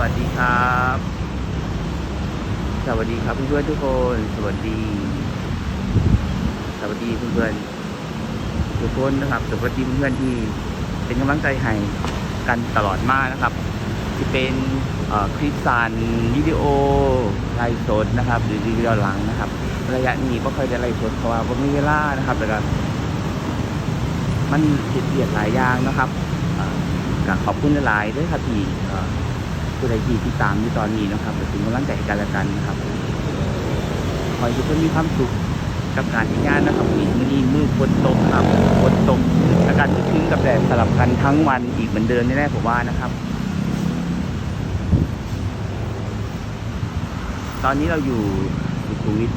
วัสดีครับ สวัสดีครับเพื่อนๆทุกคน สวัสดี สวัสดีเพื่อนๆทุกคนนะครับ สวัสดีเพื่อนๆที่เป็นกำลังใจให้กันตลอดมานะครับที่เป็นคลิปสารวิดีโอไลฟ์สดนะครับ หรือวิดีโอหลังนะครับ ระยะนี้ก็ค่อยได้ไลฟ์สดเพราะว่าผมมีเวลานะครับแล้วก็มันเสียเสียหลายอย่างนะครับก็ขอบคุณหลายด้วยครับที่ ผู้ใดที่ติดตามอยู่ตอนนี้นะครับและเป็นกำลังใจให้กันและกันนะครับขอให้ทุกคนมีความสุขกับการทำงานนะครับมีมือนี้มือฝนตกครับฝนตกอากาศชื้นกับแดดสลับกันทั้งวันอีกเหมือนเดิมแน่ๆผมว่านะครับ ตอนนี้เราอยู่สุขุมวิท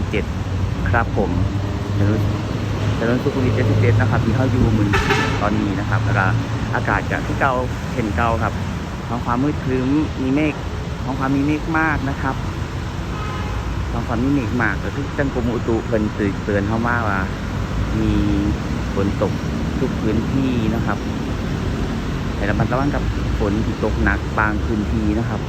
77 ครับผมถนนถนนสุขุมวิท77 นะครับที่เขาอยู่มือตอนนี้นะครับแล้วก็อากาศจะที่เก่าเห็นเก่าครับ ท้องฟ้ามืดครึ้มมีเมฆท้องฟ้ามีเมฆมากนะครับท้องฟ้ามีเมฆมากก็คือจังกรมอุตุเพิ่นเตือนเข้ามาว่า มีฝนตกทุกพื้นที่นะครับให้ระมัดระวังกับฝนที่ตกหนักบางพื้นที่นะครับ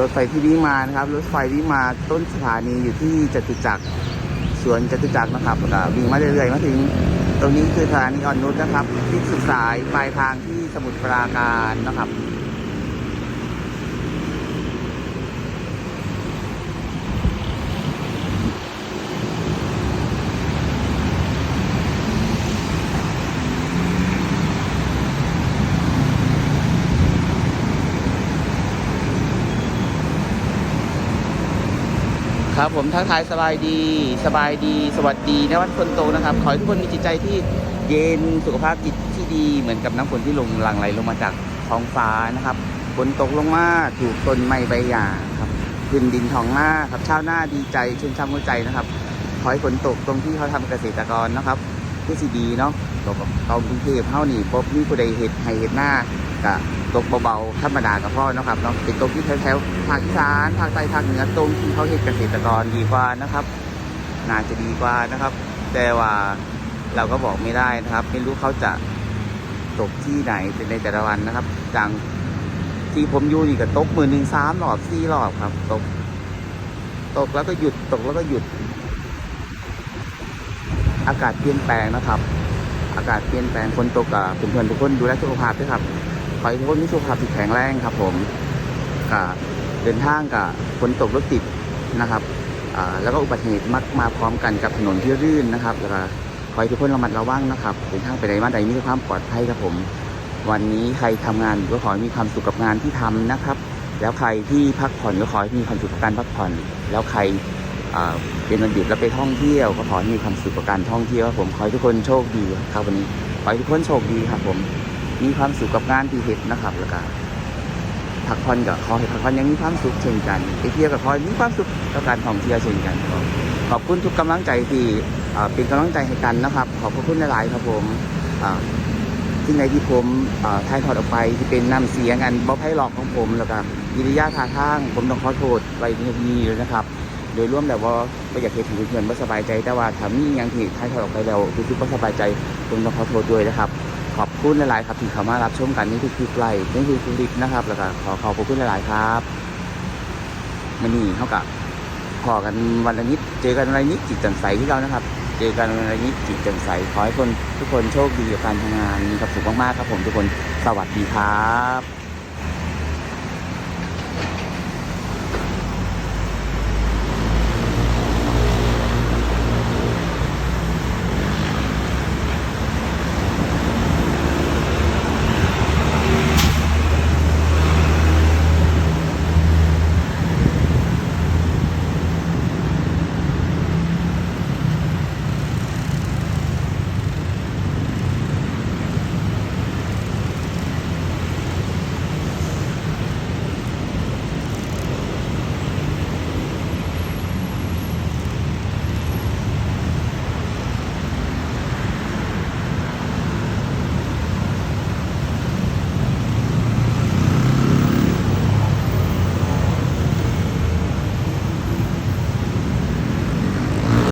รถไฟที่วิ่งมานะครับ รถไฟวิ่งมาต้นสถานีอยู่ที่จตุจักรสวนจตุจักรนะครับก็วิ่งมาเรื่อยๆมาถึง ตรงนี้คือสถานีอ่อนนุชนะครับ ที่สุดสายปลายทางที่สมุทรปราการนะครับ ครับผมทักทายสบายดีสบายดี สวัสดีในวันคนโตนะครับ ขอให้ทุกคนมีจิตใจที่เย็นสุขภาพจิตที่ดีเหมือนกับน้ำฝนที่ลงหลั่งไหลลงมาจากท้องฟ้านะครับฝนตกลงมาถูกต้นไม้ใบหญ้าครับพื้นดินท้องหน้าครับชาวหน้าดีใจชื่นช่ำหัวใจนะครับ ขอให้ฝนตกตรงที่เขาทำเกษตรกรนะครับที่สีดีเนาะตกกับตอนกรุงเทพเฮานี่ปุ๊บนี่ผู้ใดเห็ดให้เห็ดหน้ากะ ตกเบาๆธรรมดากับพ่อนะครับเนาะเป็นตรงที่แถวๆภาคอีสานภาคใต้ภาคเหนือตรงที่เขาเห็ดเกษตรกรดีกว่านะครับน่าจะดีกว่านะครับ แต่ว่าเราก็บอกไม่ได้นะครับ ไม่รู้เขาจะตกที่ไหนในแต่ละวันนะครับจังที่ผมอยู่นี่ก็ตกมือหนึ่งสามรอบสี่รอบครับ ตก ตกแล้วก็หยุดตกแล้วก็หยุด อากาศเปลี่ยนแปลงนะครับ อากาศเปลี่ยนแปลงคนตกกับเพื่อนๆทุกคนดูแลสุขภาพด้วยครับ ขอให้ทุกคนมีสุขภาพที่แข็งแรงครับ ผมกับเดินทางกับฝนตกรถติดนะครับแล้วก็อุบัติเหตุมักมาพร้อมกันกับถนนที่รื่นนะครับ แล้วก็ขอให้ทุกคนระมัดระวังนะครับเดินทางไปไหนมาไหนมีความปลอดภัยครับผม วันนี้ใครทำงานก็ขอให้มีความสุขกับงานที่ทำนะครับ แล้วใครที่พักผ่อนก็ขอให้มีความสุขกับการพักผ่อน แล้วใครเป็นวันหยุดแล้วไปท่องเที่ยว ก็ขอให้มีความสุขกับการท่องเที่ยวครับผมขอให้ทุกคนโชคดีครับวันนี้ขอให้ทุกคนโชคดีครับผม มีความสุขกับงานที่เห็นนะครับ แล้วก็พักผ่อนกับขอให้พักผ่อนยังมีความสุขเช่นกันไปเที่ยวกับขอให้มีความสุขกับการท่องเที่ยวเช่นกันครับขอบคุณทุกกำลังใจที่เป็นกำลังใจให้กันนะครับ ขอบพระคุณหลายๆครับผมอ่าสิ่ใดที่ผมเอ่อถ่ายทอดออกไปที่เป็นน้ำเสียงอันบ๊อบให้หลอกของผมแล้วก็กิริยาท่าทาง ผมต้องขอโทษไว้ในที่นี้เลยนะครับ โดยร่วมแล้วว่าไม่อยากให้ถึงเพื่อนไม่สบายใจแต่ว่าถ้ามีอย่างที่ถ่ายทอดออกไปแล้วรู้สึกไม่สบายใจผมต้องขอโทษด้วยนะครับ อบคุณหลายๆครับที่เข้ามารับชมกันนี่คือคลิปไลฟ์นี่คือคลิปนะครับ แล้วก็ขอขอบคุณหลายๆครับมันนี่เท่ากับขอกันวันละนิด เจอกันวันละนิดจิตแจ่มใสที่เรานะครับ เจอกันวันละนิดจิตแจ่มใสขอให้คนทุกคนโชคดีกับการทำงานมีความสุขมากๆครับผมทุกคนสวัสดีครับ